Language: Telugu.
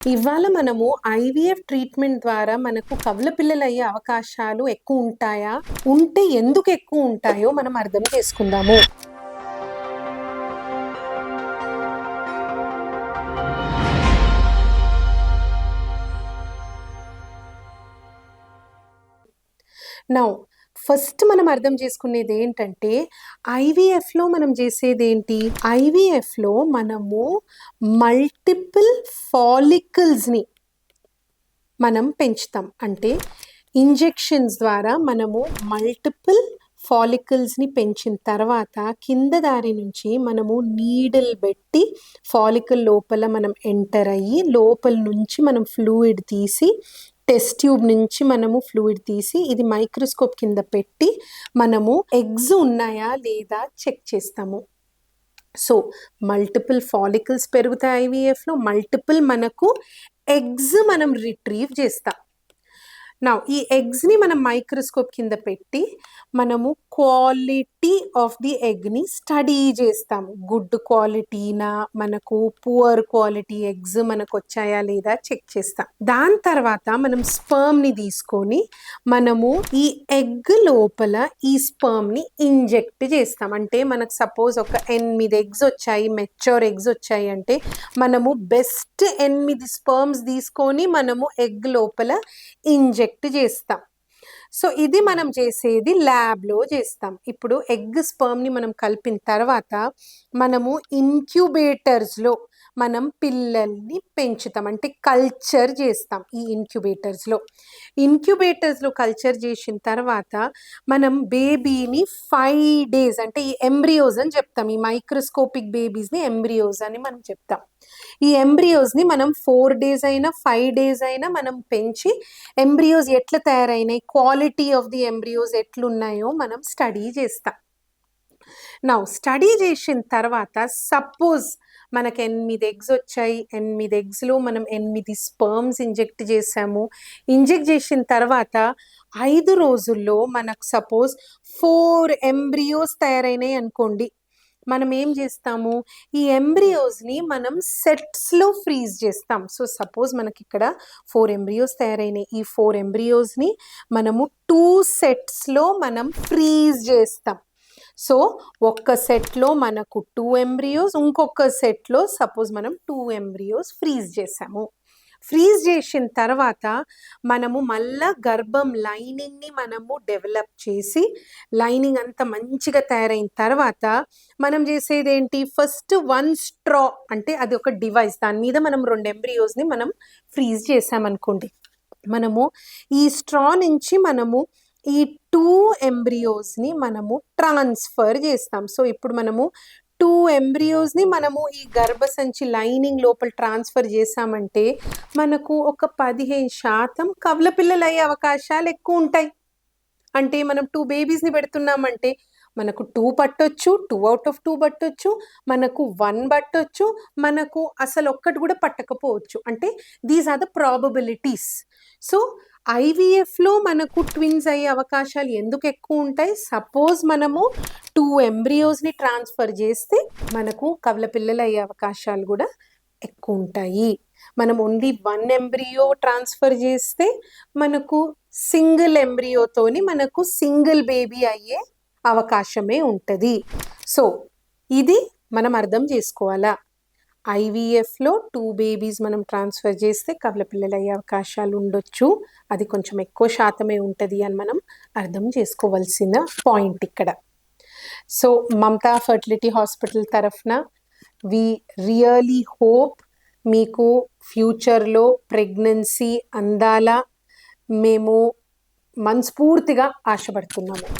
ఇవాళ మనము ఐవీఎఫ్ ట్రీట్మెంట్ ద్వారా మనకు కవల పిల్లలు అయ్యే అవకాశాలు ఎక్కువ ఉంటాయా? ఉంటే ఎందుకు ఎక్కువ ఉంటాయో మనం అర్థం చేసుకుందాము. నౌ ఫస్ట్ మనం అర్థం చేసుకునేది ఏంటంటే ఐవీఎఫ్లో మనం చేసేది ఏంటి? ఐవీఎఫ్లో మనము మల్టిపుల్ ఫాలికల్స్ని మనం పెంచుతాం. అంటే ఇంజెక్షన్స్ ద్వారా మనము మల్టిపుల్ ఫాలికల్స్ని పెంచిన తర్వాత కింద దారి నుంచి మనము నీడిల్ పెట్టి ఫాలికల్ లోపల మనం ఎంటర్ అయ్యి లోపల నుంచి మనం ఫ్లూయిడ్ తీసి టెస్ట్ ట్యూబ్ నుంచి మనము ఫ్లూయిడ్ తీసి ఇది మైక్రోస్కోప్ కింద పెట్టి మనము ఎగ్స్ ఉన్నాయా లేదా చెక్ చేస్తాము. సో మల్టిపుల్ ఫాలికల్స్ పెరుగుతాయి ఐవీఎఫ్లో మల్టిపుల్ మనకు ఎగ్స్ మనం రిట్రీవ్ చేస్తాం. నా ఈ ఎగ్స్ని మనం మైక్రోస్కోప్ కింద పెట్టి మనము క్వాలిటీ ఆఫ్ ది ఎగ్ని స్టడీ చేస్తాం. గుడ్ క్వాలిటీనా? మనకు పువర్ క్వాలిటీ ఎగ్స్ మనకు వచ్చాయా లేదా చెక్ చేస్తాం. దాని తర్వాత మనం స్పర్మ్ని తీసుకొని మనము ఈ ఎగ్ లోపల ఈ స్పర్మ్ని ఇంజెక్ట్ చేస్తాం. అంటే మనకు సపోజ్ ఒక ఎనిమిది ఎగ్స్ వచ్చాయి మెచ్యూర్ ఎగ్స్ వచ్చాయి అంటే మనము బెస్ట్ ఎనిమిది స్పర్మ్స్ తీసుకొని మనము ఎగ్ లోపల ఇంజెక్ట్ చేస్తాం. సో ఇది మనం చేసేది ల్యాబ్లో చేస్తాం. ఇప్పుడు ఎగ్ స్పర్మ్ని మనం కలిపిన తర్వాత మనము ఇంక్యుబేటర్స్లో మనం పిల్లల్ని పెంచుతాం. అంటే కల్చర్ చేస్తాం ఈ ఇంక్యుబేటర్స్లో ఇంక్యుబేటర్స్లో కల్చర్ చేసిన తర్వాత మనం బేబీని ఫైవ్ డేస్ అంటే ఈ ఎంబ్రియోస్ అని చెప్తాం. ఈ మైక్రోస్కోపిక్ బేబీస్ని ఎంబ్రియోస్ అని మనం చెప్తాం. ఈ ఎంబ్రియోస్ని మనం ఫోర్ డేస్ అయినా ఫైవ్ డేస్ అయినా మనం పెంచి ఎంబ్రియోస్ ఎట్లా తయారైనాయి? క్వాలిటీ ఆఫ్ ది ఎంబ్రియోస్ ఎట్లున్నాయో మనం స్టడీ చేస్తాం. నా స్టడీ చేసిన తర్వాత సపోజ్ మనకు ఎనిమిది ఎగ్స్ వచ్చాయి. ఎనిమిది ఎగ్స్లో మనం ఎనిమిది స్పర్మ్స్ ఇంజెక్ట్ చేసాము ఇంజెక్ట్ చేసిన తర్వాత ఐదు రోజుల్లో మనకు సపోజ్ ఫోర్ ఎంబ్రియోస్ తయారైనాయి అనుకోండి. మనం ఏం చేస్తాము? ఈ ఎంబ్రియోస్ని మనం సెట్స్లో ఫ్రీజ్ చేస్తాం. సో సపోజ్ మనకి ఇక్కడ ఫోర్ ఎంబ్రియోస్ తయారైనాయి. ఈ ఫోర్ ఎంబ్రియోస్ని మనము టూ సెట్స్లో మనం ఫ్రీజ్ చేస్తాం. సో ఒక్క సెట్లో మనకు టూ ఎంబ్రియోస్ ఇంకొక సెట్లో సపోజ్ మనం టూ ఎంబ్రియోస్ ఫ్రీజ్ చేసాము. ఫ్రీజ్ చేసిన తర్వాత మనము మళ్ళా గర్భం లైనింగ్ని మనము డెవలప్ చేసి లైనింగ్ అంతా మంచిగా తయారైన తర్వాత మనం చేసేది ఏంటి ఫస్ట్ వన్ స్ట్రా అంటే అది ఒక డివైస్ దాని మీద మనం రెండు ఎంబ్రియోస్ని మనం ఫ్రీజ్ చేసామనుకోండి. మనము ఈ స్ట్రా నుంచి మనము ఈ టూ ఎంబ్రియోస్ని మనము ట్రాన్స్ఫర్ చేస్తాం. సో ఇప్పుడు మనము టూ ఎంబ్రియోస్ని మనము ఈ గర్భసంచి లైనింగ్ లోపల ట్రాన్స్ఫర్ చేసామంటే మనకు ఒక పదిహేను శాతం కవల పిల్లలు అయ్యే అవకాశాలు ఎక్కువ ఉంటాయి. అంటే మనం టూ బేబీస్ని పెడుతున్నామంటే మనకు టూ పట్టొచ్చు టూ అవుట్ ఆఫ్ టూ పట్టొచ్చు మనకు వన్ పట్టొచ్చు మనకు అసలు ఒక్కటి కూడా పట్టకపోవచ్చు. అంటే these are the probabilities so ఐవీఎఫ్లో మనకు ట్విన్స్ అయ్యే అవకాశాలు ఎందుకు ఎక్కువ ఉంటాయి? సపోజ్ మనము టూ ఎంబ్రియోస్ని ట్రాన్స్ఫర్ చేస్తే మనకు కవల పిల్లలు అయ్యే అవకాశాలు కూడా ఎక్కువ ఉంటాయి. మనం ఓన్లీ వన్ ఎంబ్రియో ట్రాన్స్ఫర్ చేస్తే మనకు సింగిల్ ఎంబ్రియోతోని మనకు సింగిల్ బేబీ అయ్యే అవకాశమే ఉంటుంది. సో ఇది మనం అర్థం చేసుకోవాలా? ఐవీఎఫ్లో టూ బేబీస్ మనం ట్రాన్స్ఫర్ చేస్తే కవల పిల్లలు అయ్యే అవకాశాలు ఉండొచ్చు. అది కొంచెం ఎక్కువ శాతమే ఉంటుంది అని మనం అర్థం చేసుకోవాల్సిన పాయింట్ ఇక్కడ. సో మమతా ఫర్టిలిటీ హాస్పిటల్ తరఫున వి రియలీ హోప్ మీకు ఫ్యూచర్లో ప్రెగ్నెన్సీ అందాల మేము మనస్ఫూర్తిగా ఆశపడుతున్నాము.